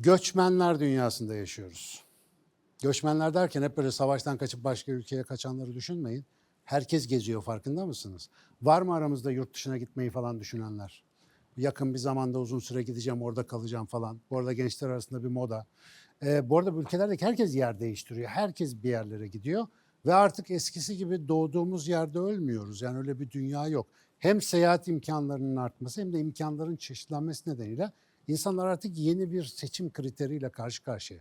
Göçmenler dünyasında yaşıyoruz. Göçmenler derken hep böyle savaştan kaçıp başka ülkeye kaçanları düşünmeyin. Herkes geziyor farkında mısınız? Var mı aramızda yurt dışına gitmeyi falan düşünenler? Yakın bir zamanda uzun süre gideceğim orada kalacağım falan. Bu arada gençler arasında bir moda. Ee, bu arada bu ülkelerdeki herkes yer değiştiriyor. Herkes bir yerlere gidiyor. Ve artık eskisi gibi doğduğumuz yerde ölmüyoruz. Yani öyle bir dünya yok. Hem seyahat imkanlarının artması hem de imkanların çeşitlenmesi nedeniyle insanlar artık yeni bir seçim kriteriyle karşı karşıya.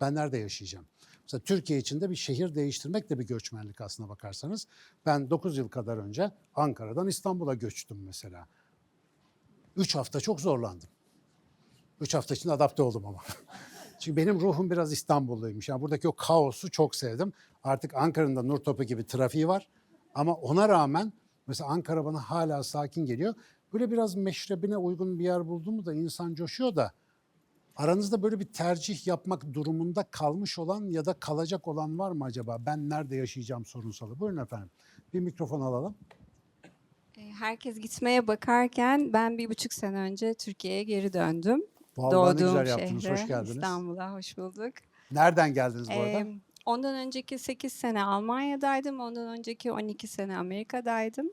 Ben nerede yaşayacağım? Mesela Türkiye içinde bir şehir değiştirmek de bir göçmenlik aslına bakarsanız. Ben 9 yıl kadar önce Ankara'dan İstanbul'a göçtüm mesela. 3 hafta çok zorlandım. 3 hafta içinde adapte oldum ama. Çünkü benim ruhum biraz İstanbulluymuş. Yani buradaki o kaosu çok sevdim. Artık Ankara'nın da nur topu gibi trafiği var. Ama ona rağmen mesela Ankara bana hala sakin geliyor. Böyle biraz meşrebine uygun bir yer bulduğumu da insan coşuyor da aranızda böyle bir tercih yapmak durumunda kalmış olan ya da kalacak olan var mı acaba? Ben nerede yaşayacağım sorunsalı. Buyurun efendim. Bir mikrofon alalım. E, Herkes gitmeye bakarken ben bir buçuk sene önce Türkiye'ye geri döndüm. Vallahi ne Doğduğum güzel yaptınız. şehre, Hoş geldiniz. İstanbul'a hoş bulduk. Nereden geldiniz bu arada? Ee, ondan önceki 8 sene Almanya'daydım. Ondan önceki 12 sene Amerika'daydım.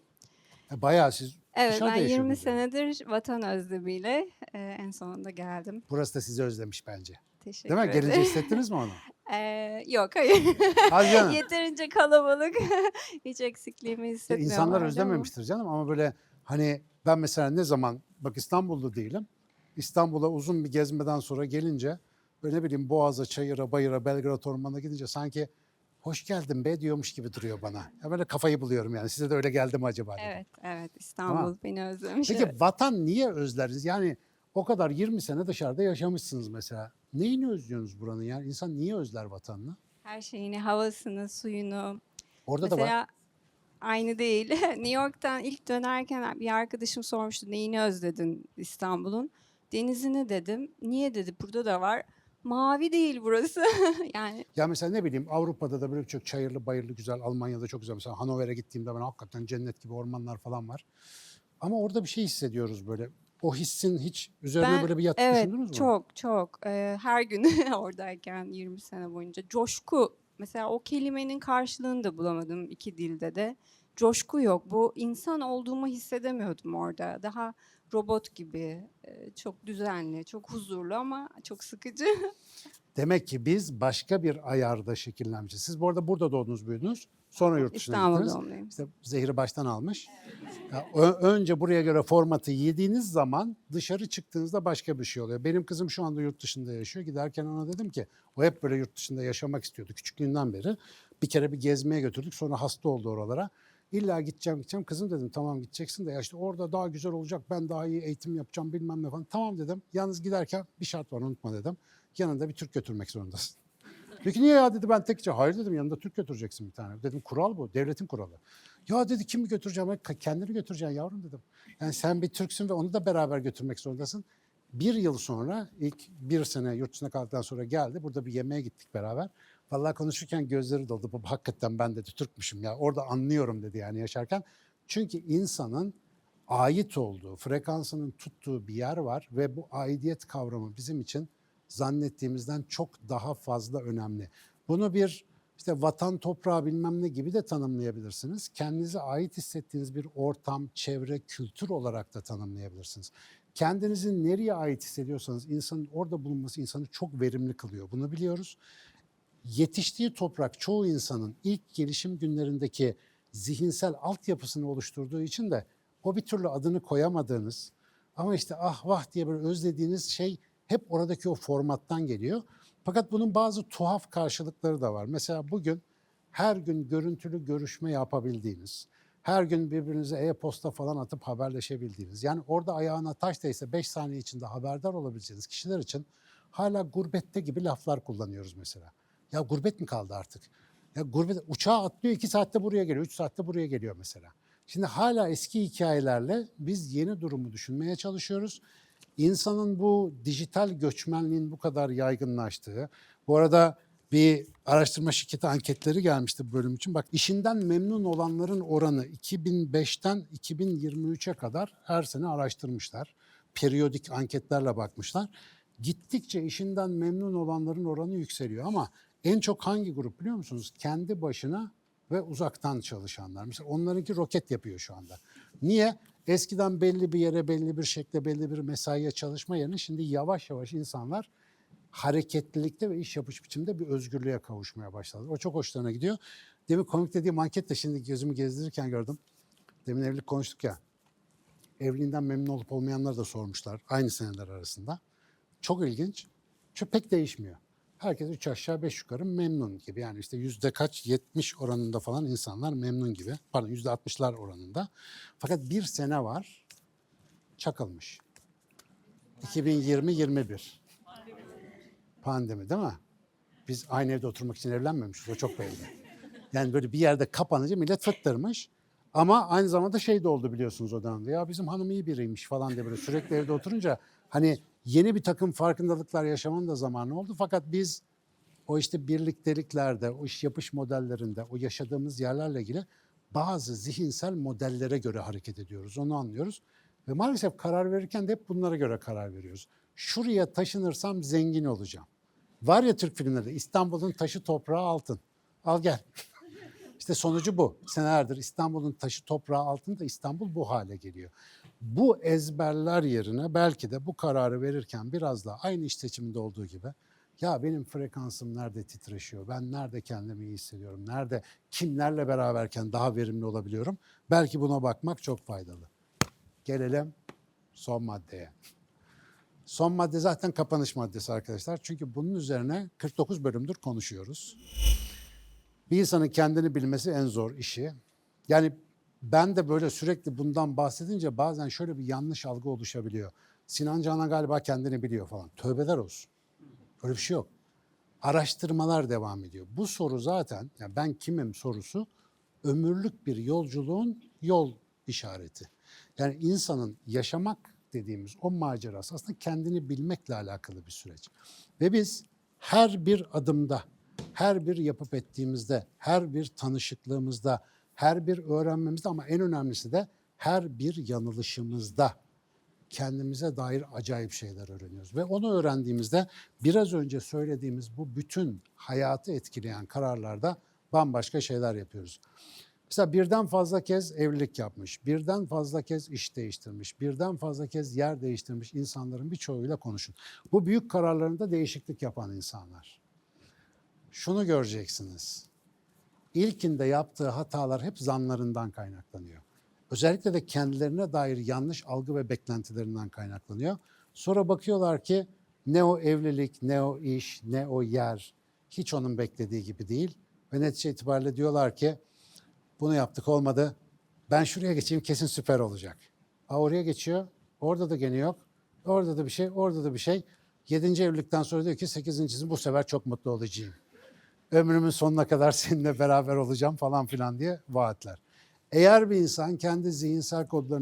E, Bayağı siz Evet dışarıda ben 20 yaşıyordunuz yani. senedir vatan özlemiyle e, en sonunda geldim. Burası da sizi özlemiş bence. Teşekkür Değil mi? Gelince ederim. hissettiniz mi onu? Ee, yok hayır. Hadi canım. Yeterince kalabalık. Hiç eksikliğimi hissetmiyorum. İnsanlar ama. özlememiştir canım ama böyle hani ben mesela ne zaman bak İstanbullu değilim. İstanbul'a uzun bir gezmeden sonra gelince böyle ne bileyim Boğaz'a, Çayır'a, Bayır'a, Belgrad Ormanı'na gidince sanki hoş geldin be diyormuş gibi duruyor bana. Ya böyle kafayı buluyorum yani. Size de öyle geldi mi acaba? dedim. Evet, evet. İstanbul beni özlemiş. Peki evet. vatan niye özleriz? Yani o kadar 20 sene dışarıda yaşamışsınız mesela. Neyini özlüyorsunuz buranın yani? İnsan niye özler vatanını? Her şeyini, havasını, suyunu. Orada da var. Mesela aynı değil. New York'tan ilk dönerken bir arkadaşım sormuştu neyini özledin İstanbul'un? Denizini dedim. Niye dedi burada da var. Mavi değil burası. yani Ya mesela ne bileyim Avrupa'da da böyle çok çayırlı bayırlı güzel, Almanya'da çok güzel. Mesela Hannover'e gittiğimde ben hakikaten cennet gibi ormanlar falan var. Ama orada bir şey hissediyoruz böyle. O hissin hiç üzerine ben böyle bir yatıp evet düşündünüz mü? çok çok Ee, her gün oradayken 20 sene boyunca coşku mesela o kelimenin karşılığını da bulamadım iki dilde de. Coşku yok. Bu insan olduğumu hissedemiyordum orada. Daha robot gibi, e, çok düzenli, çok huzurlu ama çok sıkıcı. Demek ki biz başka bir ayarda şekillenmişiz. Siz bu arada burada doğdunuz, büyüdünüz. Sonra yurt dışına İstanbul gittiniz. doğumluyum. İşte zehri baştan almış. Ya, önce buraya göre formatı yediğiniz zaman dışarı çıktığınızda başka bir şey oluyor. Benim kızım şu anda yurt dışında yaşıyor. Giderken ona dedim ki o hep böyle yurt dışında yaşamak istiyordu küçüklüğünden beri. Bir kere bir gezmeye götürdük sonra hasta oldu oralara. İlla gideceğim gideceğim. Kızım dedim tamam gideceksin de ya işte orada daha güzel olacak. Ben daha iyi eğitim yapacağım bilmem ne falan. Tamam dedim. Yalnız giderken bir şart var unutma dedim. Yanında bir Türk götürmek zorundasın. Peki niye ya dedi ben tek Hayır dedim yanında Türk götüreceksin bir tane. Dedim kural bu devletin kuralı. Ya dedi kimi götüreceğim? "Ka- Kendini götüreceksin yavrum dedim. Yani sen bir Türksün ve onu da beraber götürmek zorundasın. Bir yıl sonra ilk bir sene yurt dışına kaldıktan sonra geldi. Burada bir yemeğe gittik beraber. Vallahi konuşurken gözleri doldu. Baba hakikaten ben dedi Türkmüşüm ya. Orada anlıyorum dedi yani yaşarken. Çünkü insanın ait olduğu, frekansının tuttuğu bir yer var ve bu aidiyet kavramı bizim için zannettiğimizden çok daha fazla önemli. Bunu bir işte vatan toprağı bilmem ne gibi de tanımlayabilirsiniz. Kendinize ait hissettiğiniz bir ortam, çevre, kültür olarak da tanımlayabilirsiniz. Kendinizi nereye ait hissediyorsanız insanın orada bulunması insanı çok verimli kılıyor. Bunu biliyoruz. Yetiştiği toprak çoğu insanın ilk gelişim günlerindeki zihinsel altyapısını oluşturduğu için de o bir türlü adını koyamadığınız ama işte ah vah diye böyle özlediğiniz şey hep oradaki o formattan geliyor. Fakat bunun bazı tuhaf karşılıkları da var. Mesela bugün her gün görüntülü görüşme yapabildiğiniz, her gün birbirinize e-posta falan atıp haberleşebildiğiniz, yani orada ayağına taş değse 5 saniye içinde haberdar olabileceğiniz kişiler için hala gurbette gibi laflar kullanıyoruz mesela. Ya gurbet mi kaldı artık? Ya gurbet uçağa atlıyor 2 saatte buraya geliyor, 3 saatte buraya geliyor mesela. Şimdi hala eski hikayelerle biz yeni durumu düşünmeye çalışıyoruz. İnsanın bu dijital göçmenliğin bu kadar yaygınlaştığı, bu arada bir araştırma şirketi anketleri gelmişti bu bölüm için. Bak işinden memnun olanların oranı 2005'ten 2023'e kadar her sene araştırmışlar. Periyodik anketlerle bakmışlar. Gittikçe işinden memnun olanların oranı yükseliyor ama en çok hangi grup biliyor musunuz? Kendi başına ve uzaktan çalışanlar. Mesela onlarınki roket yapıyor şu anda. Niye? Eskiden belli bir yere, belli bir şekle, belli bir mesaiye çalışma yerine şimdi yavaş yavaş insanlar hareketlilikte ve iş yapış biçimde bir özgürlüğe kavuşmaya başladı. O çok hoşlarına gidiyor. Demin komik dediğim anket de şimdi gözümü gezdirirken gördüm. Demin evlilik konuştuk ya. Evliliğinden memnun olup olmayanları da sormuşlar aynı seneler arasında. Çok ilginç. Çok pek değişmiyor. Herkes üç aşağı beş yukarı memnun gibi. Yani işte yüzde kaç 70 oranında falan insanlar memnun gibi. Pardon yüzde 60'lar oranında. Fakat bir sene var çakılmış. 2020-21. Pandemi değil mi? Biz aynı evde oturmak için evlenmemişiz. O çok belli. Yani böyle bir yerde kapanınca millet fıttırmış. Ama aynı zamanda şey de oldu biliyorsunuz o dönemde. Ya bizim hanım iyi biriymiş falan diye böyle sürekli evde oturunca hani yeni bir takım farkındalıklar yaşamanın da zamanı oldu. Fakat biz o işte birlikteliklerde, o iş yapış modellerinde, o yaşadığımız yerlerle ilgili bazı zihinsel modellere göre hareket ediyoruz. Onu anlıyoruz. Ve maalesef karar verirken de hep bunlara göre karar veriyoruz. Şuraya taşınırsam zengin olacağım. Var ya Türk filmlerinde İstanbul'un taşı toprağı altın. Al gel. İşte sonucu bu. Senelerdir İstanbul'un taşı toprağı altında İstanbul bu hale geliyor. Bu ezberler yerine belki de bu kararı verirken biraz daha aynı iş seçiminde olduğu gibi ya benim frekansım nerede titreşiyor, ben nerede kendimi iyi hissediyorum, nerede kimlerle beraberken daha verimli olabiliyorum. Belki buna bakmak çok faydalı. Gelelim son maddeye. Son madde zaten kapanış maddesi arkadaşlar. Çünkü bunun üzerine 49 bölümdür konuşuyoruz. Bir insanın kendini bilmesi en zor işi. Yani ben de böyle sürekli bundan bahsedince bazen şöyle bir yanlış algı oluşabiliyor. Sinan Canan galiba kendini biliyor falan. Tövbeler olsun. Öyle bir şey yok. Araştırmalar devam ediyor. Bu soru zaten yani ben kimim sorusu ömürlük bir yolculuğun yol işareti. Yani insanın yaşamak dediğimiz o macerası aslında kendini bilmekle alakalı bir süreç. Ve biz her bir adımda, her bir yapıp ettiğimizde, her bir tanışıklığımızda, her bir öğrenmemizde ama en önemlisi de her bir yanılışımızda kendimize dair acayip şeyler öğreniyoruz. Ve onu öğrendiğimizde biraz önce söylediğimiz bu bütün hayatı etkileyen kararlarda bambaşka şeyler yapıyoruz. Mesela birden fazla kez evlilik yapmış, birden fazla kez iş değiştirmiş, birden fazla kez yer değiştirmiş insanların birçoğuyla konuşun. Bu büyük kararlarında değişiklik yapan insanlar. Şunu göreceksiniz. İlkinde yaptığı hatalar hep zanlarından kaynaklanıyor. Özellikle de kendilerine dair yanlış algı ve beklentilerinden kaynaklanıyor. Sonra bakıyorlar ki ne o evlilik, ne o iş, ne o yer hiç onun beklediği gibi değil. Ve netice itibariyle diyorlar ki bunu yaptık olmadı. Ben şuraya geçeyim kesin süper olacak. Aa, oraya geçiyor. Orada da gene yok. Orada da bir şey, orada da bir şey. Yedinci evlilikten sonra diyor ki sekizincisi bu sefer çok mutlu olacağım. Ömrümün sonuna kadar seninle beraber olacağım falan filan diye vaatler. Eğer bir insan kendi zihinsel kodlarını